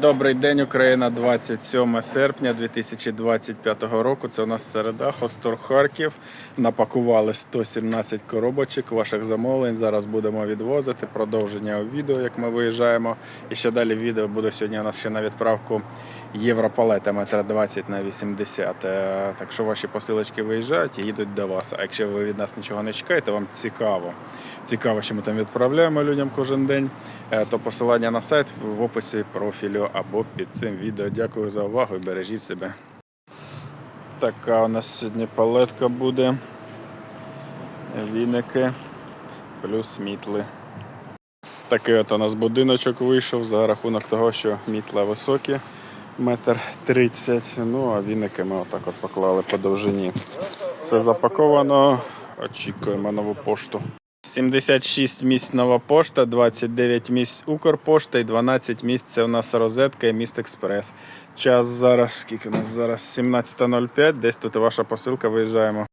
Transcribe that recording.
Добрий день, Україна, 27 серпня 2025 року. Це у нас середа, Хостор Харків. Напакували 117 коробочок ваших замовлень. Зараз будемо відвозити. Продовження відео, як ми виїжджаємо. І ще далі відео буде сьогодні у нас ще на відправку європалета метра 20 на 80. Е, Так що ваші посилочки виїжджають і їдуть до вас. А якщо ви від нас нічого не чекаєте, вам цікаво. Цікаво, що ми там відправляємо людям кожен день. Е, То посилання на сайт в описі профілю або під цим відео. Дякую за увагу і бережіть себе. Така у нас сьогодні палетка буде. Віники плюс мітли. Такий от у нас будиночок вийшов за рахунок того, що мітла високі, метр тридцять. Ну а віники ми отак от поклали по довжині. Все запаковано. Очікуємо нову пошту. 76 місць нова пошта, 29 місць Укрпошта і 12 місць це у нас розетка і міст Експрес. Час зараз, скільки у нас зараз 17.05, десь тут ваша посилка, виїжджаємо.